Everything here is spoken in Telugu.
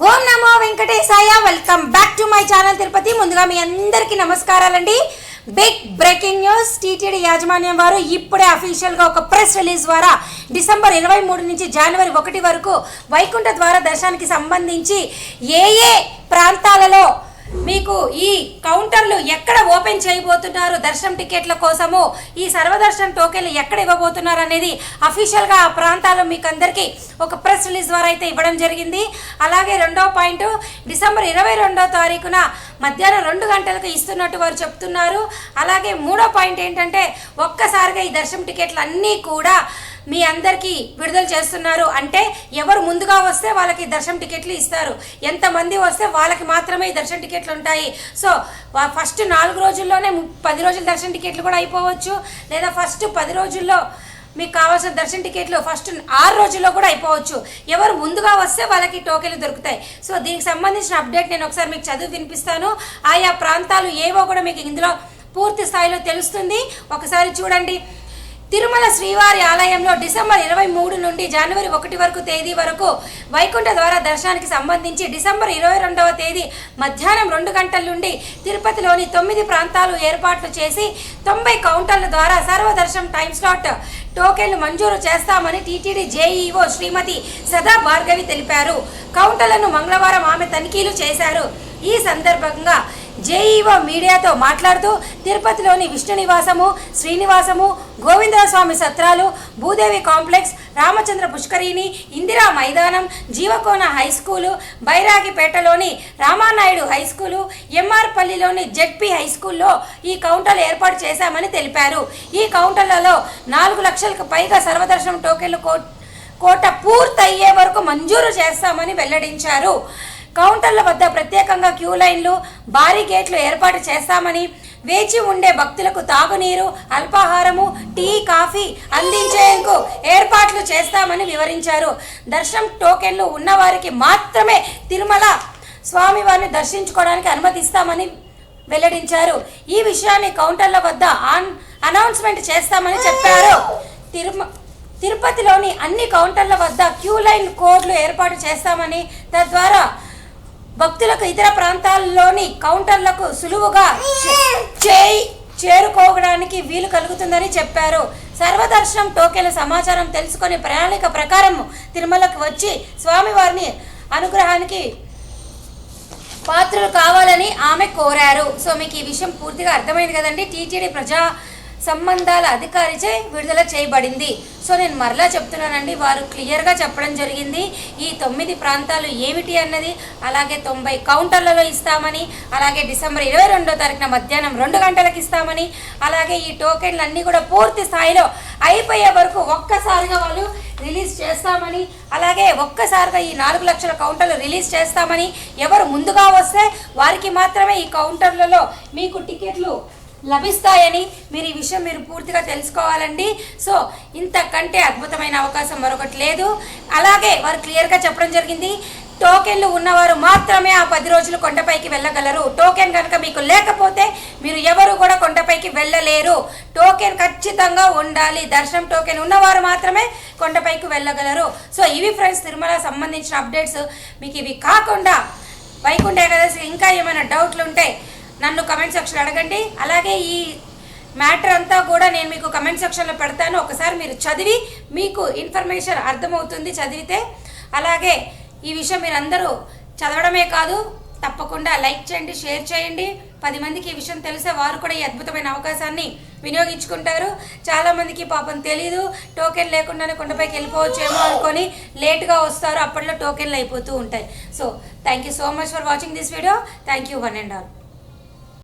ఓం నమో వెంకటేశాయ welcome back to my channel Tirupati. ముందుగా మీ అందరికీ నమస్కారాలండి. బిగ్ బ్రేకింగ్ న్యూస్ టీటీడీ యాజమాన్యం వారు ఇప్పుడే అఫీషియల్గా ఒక ప్రెస్ రిలీజ్ ద్వారా డిసెంబర్ ఇరవై మూడు నుంచి జనవరి ఒకటి వరకు వైకుంఠ ద్వార దర్శనానికి సంబంధించి ఏ ఏ ప్రాంతాలలో మీకు ఈ కౌంటర్లు ఎక్కడ ఓపెన్ చేయబోతున్నారు? దర్శనం టికెట్ల కోసము ఈ సర్వదర్శనం టోకెన్లు ఎక్కడ ఇవ్వబోతున్నారు అనేది అఫీషియల్గా ఆ ప్రాంతాల్లో మీకు అందరికీ ఒక ప్రెస్ రిలీజ్ ద్వారా అయితే ఇవ్వడం జరిగింది. అలాగే రెండో పాయింట్ డిసెంబర్ ఇరవై రెండో తారీఖున మధ్యాహ్నం రెండు గంటలకు ఇస్తున్నట్టు వారు చెప్తున్నారు. అలాగే మూడో పాయింట్ ఏంటంటే ఒక్కసారిగా ఈ దర్శనం టికెట్లు అన్నీ కూడా మీ అందరికీ విడుదల చేస్తున్నారు అంటే ఎవరు ముందుగా వస్తే వాళ్ళకి దర్శనం టికెట్లు ఇస్తారు. ఎంతమంది వస్తే వాళ్ళకి మాత్రమే ఈ దర్శనం టికెట్లు ఉంటాయి. సో ఫస్ట్ నాలుగు రోజుల్లోనే పది రోజుల దర్శనం టికెట్లు కూడా అయిపోవచ్చు. లేదా ఫస్ట్ పది రోజుల్లో మీకు కావాల్సిన దర్శన టికెట్లు ఫస్ట్ ఆరు రోజుల్లో కూడా అయిపోవచ్చు. ఎవరు ముందుగా వస్తే వాళ్ళకి టోకెన్లు దొరుకుతాయి. సో దీనికి సంబంధించిన అప్డేట్ నేను ఒకసారి మీకు చదివి వినిపిస్తాను. ఆయా ప్రాంతాలు ఏవో కూడా మీకు ఇందులో పూర్తి స్థాయిలో తెలుస్తుంది. ఒకసారి చూడండి. తిరుమల శ్రీవారి ఆలయంలో డిసెంబర్ ఇరవై మూడు నుండి జనవరి ఒకటి వరకు తేదీ వరకు వైకుంఠ ద్వారా దర్శనానికి సంబంధించి డిసెంబర్ ఇరవై రెండవ తేదీ మధ్యాహ్నం రెండు గంటల నుండి తిరుపతిలోని తొమ్మిది ప్రాంతాలు ఏర్పాట్లు చేసి తొంభై కౌంటర్ల ద్వారా సర్వదర్శనం టైం స్లాట్ టోకెన్లు మంజూరు చేస్తామని టీటీడీ జేఈఓ శ్రీమతి సదా భార్గవి తెలిపారు. కౌంటర్లను మంగళవారం ఆమె తనిఖీలు చేశారు. ఈ సందర్భంగా జేఈఓ మీడియాతో మాట్లాడుతూ తిరుపతిలోని విష్ణు నివాసము శ్రీనివాసము గోవిందస్వామి సత్రాలు భూదేవి కాంప్లెక్స్ రామచంద్ర పుష్కరిణి ఇందిరా మైదానం జీవకోన హై స్కూలు బైరాగిపేటలోని రామానాయుడు హై స్కూలు ఎంఆర్పల్లిలోని జెడ్పీ హై స్కూల్లో ఈ కౌంటర్లు ఏర్పాటు చేశామని తెలిపారు. ఈ కౌంటర్లలో నాలుగు లక్షలకు పైగా సర్వదర్శనం టోకెన్లు కోట పూర్తయ్యే వరకు మంజూరు చేస్తామని వెల్లడించారు. కౌంటర్ల వద్ద ప్రత్యేకంగా క్యూ లైన్లు భారీ గేట్లు ఏర్పాటు చేస్తామని వేచి ఉండే భక్తులకు తాగునీరు అల్పాహారము టీ కాఫీ అందించేందుకు ఏర్పాట్లు చేస్తామని వివరించారు. దర్శనం టోకెన్లు ఉన్నవారికి మాత్రమే తిరుమల స్వామివారిని దర్శించుకోవడానికి అనుమతిస్తామని వెల్లడించారు. ఈ విషయాన్ని కౌంటర్ల వద్ద ఆన్ అనౌన్స్మెంట్ చేస్తామని చెప్పారు. తిరుమ తిరుపతిలోని అన్ని కౌంటర్ల వద్ద క్యూ లైన్ కోడ్లు ఏర్పాటు చేస్తామని తద్వారా భక్తులకు ఇతర ప్రాంతాల్లోని కౌంటర్లకు సులువుగా చేయి చేరుకోవడానికి వీలు కలుగుతుందని చెప్పారు. సర్వదర్శనం టోకెన్ల సమాచారం తెలుసుకొని ప్రణాళిక ప్రకారం తిరుమలకు వచ్చి స్వామివారిని అనుగ్రహానికి పాత్రలు కావాలని ఆమె కోరారు. సో మీకు ఈ విషయం పూర్తిగా అర్థమైంది కదండి. టీటీడీ ప్రజా సంబంధాల అధికారిచే విడుదల చేయబడింది. సో నేను మరలా చెప్తున్నానండి వారు క్లియర్గా చెప్పడం జరిగింది. ఈ తొమ్మిది ప్రాంతాలు ఏమిటి అన్నది అలాగే తొంభై కౌంటర్లలో ఇస్తామని అలాగే డిసెంబర్ ఇరవై రెండో తారీఖున మధ్యాహ్నం రెండు గంటలకు ఇస్తామని అలాగే ఈ టోకెన్లు అన్నీ కూడా పూర్తి స్థాయిలో అయిపోయే వరకు ఒక్కసారిగా వాళ్ళు రిలీజ్ చేస్తామని అలాగే ఒక్కసారిగా ఈ నాలుగు లక్షల కౌంటర్లు రిలీజ్ చేస్తామని ఎవరు ముందుగా వస్తే వారికి మాత్రమే ఈ కౌంటర్లలో మీకు టికెట్లు లభిస్తాయని మీరు ఈ విషయం మీరు పూర్తిగా తెలుసుకోవాలండి. సో ఇంతకంటే అద్భుతమైన అవకాశం మరొకటి లేదు. అలాగే వారు క్లియర్గా చెప్పడం జరిగింది. టోకెన్లు ఉన్నవారు మాత్రమే ఆ పది రోజులు కొండపైకి వెళ్ళగలరు. టోకెన్ కనుక మీకు లేకపోతే మీరు ఎవరు కూడా కొండపైకి వెళ్ళలేరు. టోకెన్ ఖచ్చితంగా ఉండాలి. దర్శనం టోకెన్ ఉన్నవారు మాత్రమే కొండపైకి వెళ్ళగలరు. సో ఇవి ఫ్రెండ్స్ తిరుమల సంబంధించిన అప్డేట్స్. మీకు ఇవి కాకుండా వైకుంఠ ఏకాదశి ఇంకా ఏమైనా డౌట్లు ఉంటే నన్ను కమెంట్ సెక్షన్ అడగండి. అలాగే ఈ మ్యాటర్ అంతా కూడా నేను మీకు కమెంట్ సెక్షన్లో పెడతాను. ఒకసారి మీరు చదివి మీకు ఇన్ఫర్మేషన్ అర్థమవుతుంది చదివితే. అలాగే ఈ విషయం మీరు అందరూ చదవడమే కాదు తప్పకుండా లైక్ చేయండి షేర్ చేయండి. పది మందికి ఈ విషయం తెలిసే వారు కూడా ఈ అద్భుతమైన అవకాశాన్ని వినియోగించుకుంటారు. చాలామందికి పాపం తెలీదు. టోకెన్ లేకుండానే కొండపైకి వెళ్ళిపోవచ్చేమో అనుకొని లేట్గా వస్తారు. అప్పట్లో టోకెన్లు అయిపోతూ ఉంటాయి. So thank you so much for watching this video thank you one and all